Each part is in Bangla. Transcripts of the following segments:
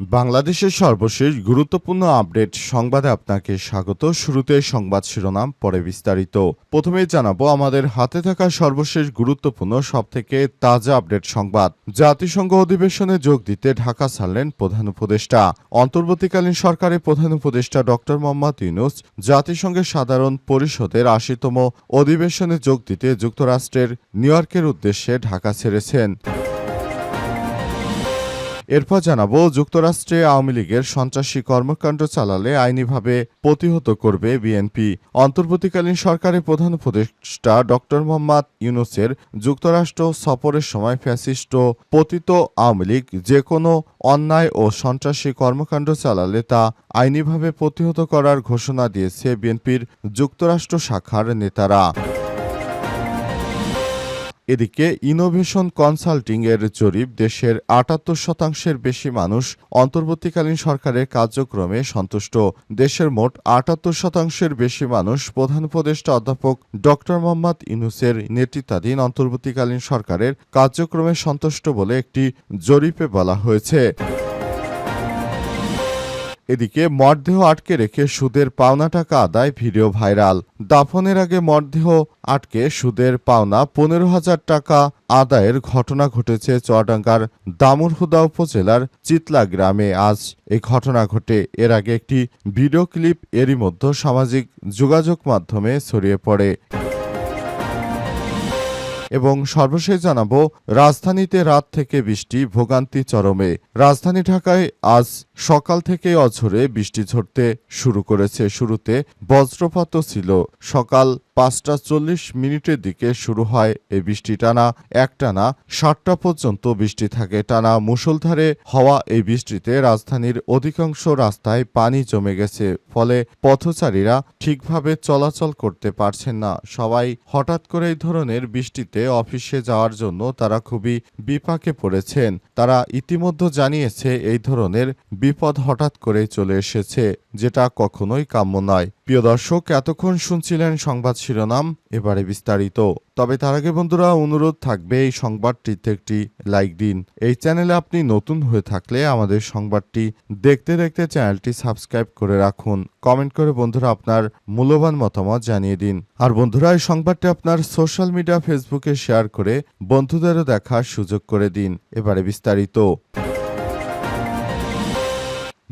বাংলাদেশের সর্বশেষ গুরুত্বপূর্ণ আপডেট সংবাদে আপনাকে স্বাগত। শুরুতে সংবাদ শিরোনাম, পরে বিস্তারিত। প্রথমে জানাব, আমাদের হাতে থাকা সর্বশেষ গুরুত্বপূর্ণ, সবথেকে তাজা আপডেট সংবাদ। জাতিসংঘ অধিবেশনে যোগ দিতে ঢাকা ছাড়লেন প্রধান উপদেষ্টা। অন্তর্বর্তীকালীন সরকারের প্রধান উপদেষ্টা ডক্টর মোহাম্মদ ইউনুস জাতিসংঘের সাধারণ পরিষদের আশিতম অধিবেশনে যোগ দিতে যুক্তরাষ্ট্রের নিউ ইয়র্কের উদ্দেশ্যে ঢাকা ছেড়েছেন। এরপর জানাব, যুক্তরাষ্ট্রে আওয়ামী লীগের সন্ত্রাসী কর্মকাণ্ড চালালে আইনিভাবে প্রতিহত করবে বিএনপি। অন্তর্বর্তীকালীন সরকারের প্রধান উপদেষ্টা ডক্টর মোহাম্মদ ইউনুসের যুক্তরাষ্ট্র সফরের সময় ফ্যাসিস্ট পতিত আওয়ামী লীগ যে কোনো অন্যায় ও সন্ত্রাসী কর্মকাণ্ড চালালে তা আইনিভাবে প্রতিহত করার ঘোষণা দিয়েছে বিএনপির যুক্তরাষ্ট্র শাখার নেতারা। এদিকে ইনোভেশন কনসাল্টিং এর জরিপ দেশের আটাত্তর শতাংশের বেশি মানুষ অন্তর্বর্তীকালীন সরকারের কার্যক্রমে সন্তুষ্ট। দেশের মোট আটাত্তর শতাংশের বেশি মানুষ প্রধান উপদেষ্টা অধ্যাপক ডক্টর মোহাম্মদ ইনুসের নেতৃত্বাধীন অন্তর্বর্তীকালীন সরকারের কার্যক্রমে সন্তুষ্ট বলে একটি জরিপে বলা হয়েছে। এদিকে মরদেহ আটকে রেখে সুদের পাওনা টাকা আদায় ভিডিও ভাইরাল। দাফনের আগে মরদেহ আটকে সুদের পাওনা পনেরো হাজার টাকা আদায়ের ঘটনা ঘটেছে চুয়াডাঙ্গার দামুরহুদা উপজেলার চিতলা গ্রামে। আজ এই ঘটনা ঘটে। এর আগে একটি ভিডিও ক্লিপ এরই মধ্যে সামাজিক যোগাযোগ মাধ্যমে ছড়িয়ে পড়ে। এবং সর্বশেষ জানাব, রাজধানীতে রাত থেকে বৃষ্টি, ভোগান্তি চরমে। রাজধানী ঢাকায় আজ সকাল থেকে অঝরে বৃষ্টি ঝরতে শুরু করেছে। শুরুতে বজ্রপাতও ছিল। সকাল পাঁচটা চল্লিশ মিনিটের দিকে শুরু হয় এই বৃষ্টি টানা। একটানা সাতটা পর্যন্ত বৃষ্টি থাকে। টানা মুষলধারে হওয়া এই বৃষ্টিতে রাজধানীর অধিকাংশ রাস্তায় পানি জমে গেছে। ফলে পথচারীরা ঠিকভাবে চলাচল করতে পারছেন না। সবাই হঠাৎ করে এই ধরনের বৃষ্টিতে অফিসে যাওয়ার জন্য তারা খুবই বিপাকে পড়েছেন। তারা ইতিমধ্যে জানিয়েছে, এই ধরনের বিপদ হঠাৎ করে চলে এসেছে। যেটা কখনোই কাম্য নয়। প্রিয় দর্শক, এতক্ষণ শুনছিলেন সংবাদ শিরোনাম, এবারে বিস্তারিত। তবে তার আগে বন্ধুরা, অনুরোধ থাকবে এই সংবাদটিতে একটি লাইক দিন। এই চ্যানেলে আপনি নতুন হয়ে থাকলে আমাদের সংবাদটি দেখতে দেখতে চ্যানেলটি সাবস্ক্রাইব করে রাখুন। কমেন্ট করে বন্ধুরা আপনার মূল্যবান মতামত জানিয়ে দিন। আর বন্ধুরা, এই সংবাদটি আপনার সোশ্যাল মিডিয়া, ফেসবুকে শেয়ার করে বন্ধুদেরও দেখার সুযোগ করে দিন। এবারে বিস্তারিত।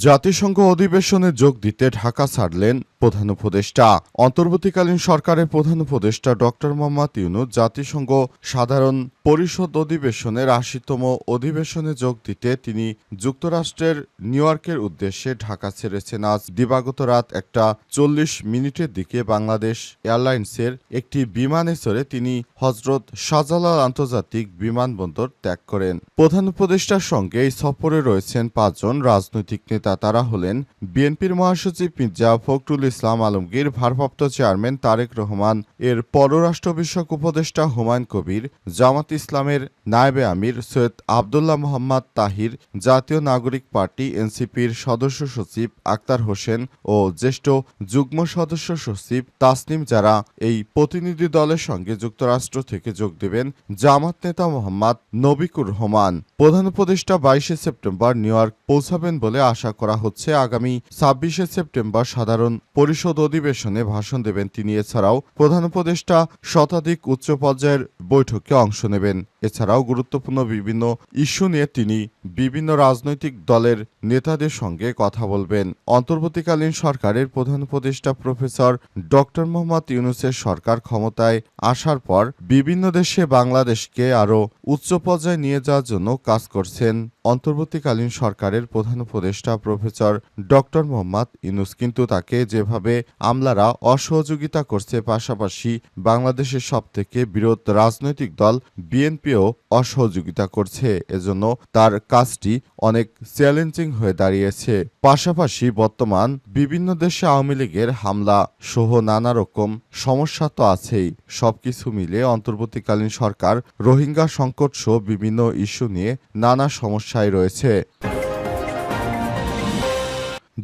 জাতিসংঘ অধিবেশনে যোগ দিতে ঢাকা ছাড়লেন প্রধান উপদেষ্টা। অন্তর্বর্তীকালীন সরকারের প্রধান উপদেষ্টা ডক্টর মোহাম্মদ ইউনুস জাতিসংঘ সাধারণ পরিষদ অধিবেশনের আশিতম অধিবেশনে যোগ দিতে তিনি যুক্তরাষ্ট্রের নিউ ইয়র্কের উদ্দেশ্যে ঢাকা ছেড়েছেন। আজ দিবাগত রাত একটা চল্লিশ মিনিটের দিকে বাংলাদেশ এয়ারলাইন্সের একটি বিমানে চড়ে তিনি হজরত শাহজালাল আন্তর্জাতিক বিমানবন্দর ত্যাগ করেন। প্রধান উপদেষ্টার সঙ্গে এই সফরে রয়েছেন পাঁচজন রাজনৈতিক নেতা। তারা হলেন বিএনপির মহাসচিব মির্জা ফখরুল ইসলাম আলমগীর, ভারপ্রাপ্ত চেয়ারম্যান তারেক রহমান, এর পররাষ্ট্র বিষয়ক উপদেষ্টা হুমায়ুন কবির, জামাত ইসলামের নায়েবে আমির সৈয়দ আবদুল্লাহ মোহাম্মদ তাহির, জাতীয় নাগরিক পার্টি এনসিপির সদস্য সচিব আক্তার হোসেন ও জ্যেষ্ঠ যুগ্ম সদস্য সচিব তাসনিম যারা এই প্রতিনিধি দলের সঙ্গে যুক্তরাষ্ট্র থেকে যোগ দেবেন জামাত নেতা মোহাম্মদ নবিকুর রহমান। প্রধান উপদেষ্টা বাইশে সেপ্টেম্বর নিউ ইয়র্ক পৌঁছাবেন বলে আশা করা হচ্ছে। আগামী ছাব্বিশে সেপ্টেম্বর সাধারণ পরিষদ অধিবেশনে ভাষণ দেবেন তিনি। এছাড়াও প্রধান উপদেষ্টা শতাধিক উচ্চ পর্যায়ের বৈঠকে অংশ নেবেন। এছাড়াও গুরুত্বপূর্ণ বিভিন্ন ইস্যু নিয়ে তিনি বিভিন্ন রাজনৈতিক দলের নেতাদের সঙ্গে কথা বলবেন। অন্তর্বর্তীকালীন সরকারের প্রধান উপদেষ্টা প্রফেসর ডক্টর মোহাম্মদ ইউনুসের সরকার ক্ষমতায় আসার পর বিভিন্ন দেশে বাংলাদেশকে আরও উচ্চ পর্যায়ে নিয়ে যাওয়ার জন্য কাজ করছেন অন্তর্বর্তীকালীন সরকারের প্রধান উপদেষ্টা প্রফেসর ডক্টর মোহাম্মদ ইউনুস। কিন্তু তাকে যেভাবে আমলারা অসহযোগিতা করছে পাশাপাশি বাংলাদেশের সবথেকে বিরোধ রাজনৈতিক দল বিএনপিও অসহযোগিতা করছে। এজন্য তার কাজটি অনেক চ্যালেঞ্জিং হয়ে দাঁড়িয়েছে। পাশাপাশি বর্তমান বিভিন্ন দেশে আওয়ামী লীগের হামলা সহ নানা রকম সমস্যা তো আছেই। সবকিছু মিলে অন্তর্বর্তীকালীন সরকার রোহিঙ্গা সংকট সহ বিভিন্ন ইস্যু নিয়ে নানা সমস্যায় রয়েছে।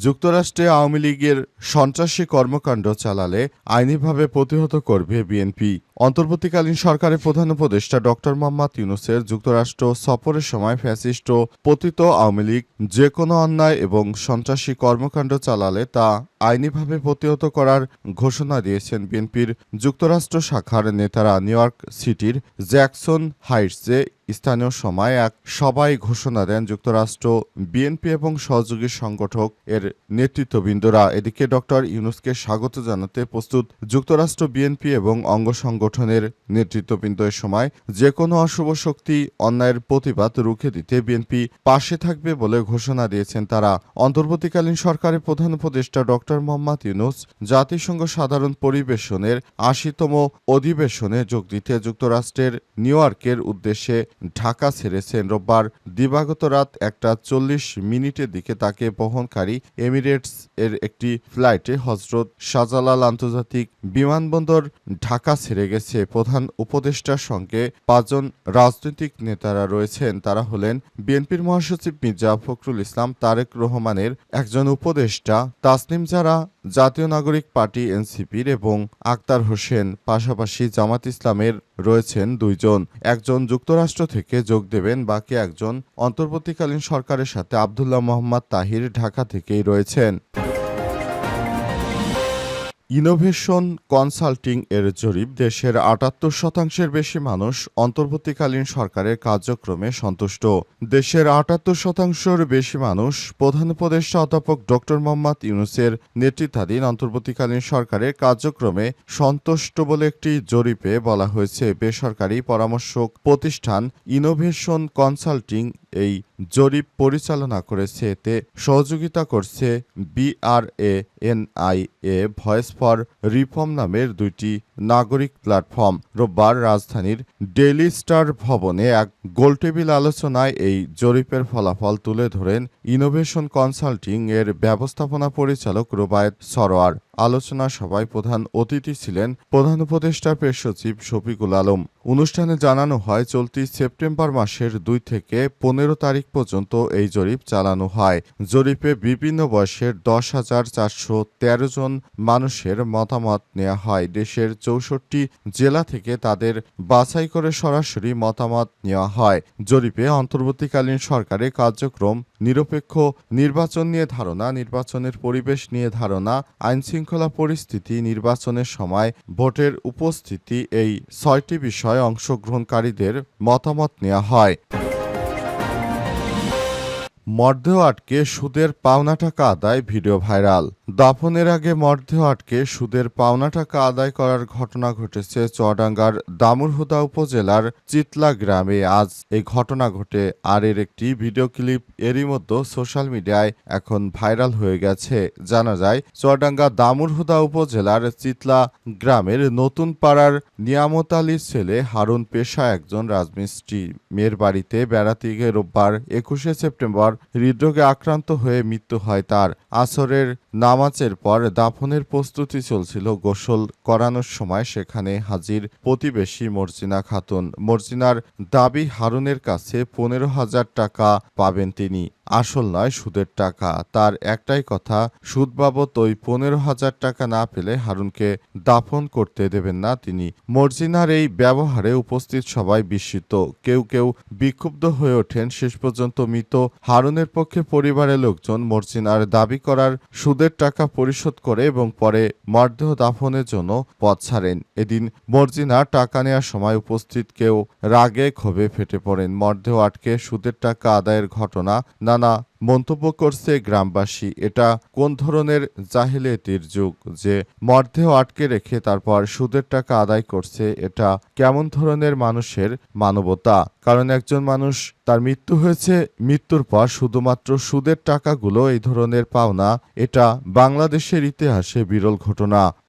যুক্তরাষ্ট্রে আওয়ামী লীগের সন্ত্রাসী কর্মকাণ্ড চালালে আইনিভাবে প্রতিহত করবে বিএনপি। অন্তর্বর্তীকালীন সরকারের প্রধান উপদেষ্টা ডক্টর মোহাম্মদ ইউনুসের যুক্তরাষ্ট্র সফরের সময় ফ্যাসিস্ট পতিত আওয়ামী লীগ যে কোনো অন্যায় এবং সন্ত্রাসী কর্মকাণ্ড চালালে তা আইনিভাবে প্রতিহত করার ঘোষণা দিয়েছেন বিএনপির যুক্তরাষ্ট্র শাখার নেতারা নিউ ইয়র্ক সিটির জ্যাকসন হাইটসে স্থানীয় সময় এক সবাই ঘোষণা দেন যুক্তরাষ্ট্র, বিএনপি এবং সহযোগী সংগঠক এর নেতৃত্ববৃন্দরা। এদিকে ডক্টর ইউনুসকে স্বাগত জানাতে প্রস্তুত যুক্তরাষ্ট্র, বিএনপি এবং অঙ্গ সংগঠনের নেতৃত্ববৃন্দ এ সময় যে কোনো অশুভ শক্তি অন্যায়ের প্রতিবাদ রুখে দিতে বিএনপি পাশে থাকবে বলে ঘোষণা দিয়েছেন তারা। অন্তর্বর্তীকালীন সরকারের প্রধান উপদেষ্টা ডক্টর মোহাম্মদ ইউনুস জাতিসংঘ সাধারণ পরিবেশনের আশিতম অধিবেশনে যোগ দিতে যুক্তরাষ্ট্রের নিউ ইয়র্কের উদ্দেশ্যে ঢাকা ছেড়েছেন। রোববার দিবাগত রাত একটা চল্লিশ মিনিটের দিকে তাকে বহনকারী এমিরেটস এর একটি ফ্লাইটে হজরত শাহজালাল আন্তর্জাতিক বিমানবন্দর ঢাকা ছেড়ে গেছে। প্রধান উপদেষ্টার সঙ্গে পাঁচজন রাজনৈতিক নেতারা রয়েছেন। তারা হলেন বিএনপির মহাসচিব মির্জা ফখরুল ইসলাম, তারেক রহমানের একজন উপদেষ্টা, তাসনিম জারা, জাতীয় নাগরিক পার্টি এনসিপির এবং আক্তার হোসেন। পাশাপাশি জামাত ইসলামের রয়েছেন দুইজন। একজন যুক্তরাষ্ট্র থেকে যোগ দেবেন, বাকি একজন অন্তর্বর্তীকালীন সরকারের সাথে আবদুল্লাহ মোহাম্মদ তাহির ঢাকা থেকেই রয়েছেন। ইনোভেশন কনসাল্টিং এর জরিপ দেশের আটাত্তর শতাংশের বেশি মানুষ অন্তর্বর্তীকালীন সরকারের কার্যক্রমে সন্তুষ্ট। দেশের আটাত্তর শতাংশের বেশি মানুষ প্রধান উপদেষ্টা অধ্যাপক ডক্টর মোহাম্মদ ইউনুসের নেতৃত্বাধীন অন্তর্বর্তীকালীন সরকারের কার্যক্রমে সন্তুষ্ট বলে একটি জরিপে বলা হয়েছে। বেসরকারি পরামর্শক প্রতিষ্ঠান ইনোভেশন কনসাল্টিং এই জরিপ পরিচালনা করেছে, এতে সহযোগিতা করছে BRA NIA voice for reform নামের দুইটি নাগরিক প্ল্যাটফর্ম। রোববার রাজধানীর ডেইলি স্টার ভবনে এক গোলটেবিল আলোচনায় এই জরিপের ফলাফল তুলে ধরেন ইনোভেশন কনসাল্টিং এর ব্যবস্থাপনা পরিচালক রুবায়েত সরোয়ার। আলোচনা সভায় প্রধান অতিথি ছিলেন প্রধান উপদেষ্টা পেশ সচিব শফিকুল আলম। অনুষ্ঠানে জানানো হয়, চলতি সেপ্টেম্বর মাসের দুই থেকে পনেরো তারিখ পর্যন্ত এই জরিপ চালানো হয়। জরিপে বিভিন্ন বয়সের দশ হাজার চারশো তেরো জন মানুষের মতামত নেওয়া হয়। দেশের চৌষট্টি জেলা থেকে তাদের বাছাই করে সরাসরি মতামত নেওয়া হয়। জরিপে অন্তর্বর্তীকালীন সরকারের কার্যক্রম নিরপেক্ষ নির্বাচন নিয়ে ধারণা, নির্বাচনের পরিবেশ নিয়ে ধারণা, আইনশৃঙ্খলা পরিস্থিতি নির্বাচনের সময় ভোটের উপস্থিতি এই ছয়টি বিষয়ে অংশগ্রহণকারীদের মতামত নেওয়া হয়। মর্দেহ আটকে সুদের পাওনা টাকা আদায় ভিডিও ভাইরাল। দাফনের আগে মর্দেহ আটকে সুদের পাওনা টাকা আদায় করার ঘটনা ঘটেছে চুয়াডাঙ্গার দামুরহুদা উপজেলার চিতলা গ্রামে। আজ এই ঘটনা ঘটে। আর এর একটি ভিডিও ক্লিপ এরই মধ্যে সোশ্যাল মিডিয়ায় এখন ভাইরাল হয়ে গেছে। জানা যায়, চুয়াডাঙ্গা দামুরহুদা উপজেলার চিতলা গ্রামের নতুন পাড়ার নিয়ামত আলীর ছেলে হারুন পেশা একজন রাজমিস্ত্রি। মেয়ের বাড়িতে বেড়াতে গিয়ে রোববার একুশে সেপ্টেম্বর হৃদরোগে আক্রান্ত হয়ে মৃত্যু হয় তার। আসরের নামাজের পর দাফনের প্রস্তুতি চলছিল গোসল করানোর সময়। সেখানে হাজির প্রতিবেশী মর্জিনা খাতুন। মর্জিনার দাবি হারুনের কাছে পনেরো হাজার টাকা পাবেন তিনি। আসল নয় সুদের টাকা। তার একটাই কথা, সুদ বাবদ ওই পনেরো হাজার টাকা না পেলে হারুনকে দাফন করতে দেবেন না তিনি। মর্জিনার এই ব্যবহারে উপস্থিত সবাই বিস্মিত। কেউ কেউ বিক্ষুব্ধ হয়ে ওঠেন। শেষ পর্যন্ত মৃত হারুনের পক্ষে পরিবারের লোকজন মর্জিনার দাবি করার সুদের টাকা পরিশোধ করে এবং পরে মরদেহ দাফনের জন্য পথ ছাড়েন। এদিন মর্জিনা টাকা নেওয়ার সময় উপস্থিত কেউ রাগে ক্ষোভে ফেটে পড়েন। মরদেহ আটকে সুদের টাকা আদায়ের ঘটনা নানা মন্তব্য করছে গ্রামবাসী। এটা কোন ধরনের জাহিলিয়াতির যুগ? যে মরদেহ আটকে রেখে তারপর সুদের টাকা আদায় করছে, এটা কেমন ধরনের মানুষের মানবতা? কারণ একজন মানুষ তার মৃত্যু হয়েছে, মৃত্যুর পর শুধুমাত্র সুদের টাকাগুলো এই ধরনের পাওনা, এটা বাংলাদেশের ইতিহাসে বিরল ঘটনা।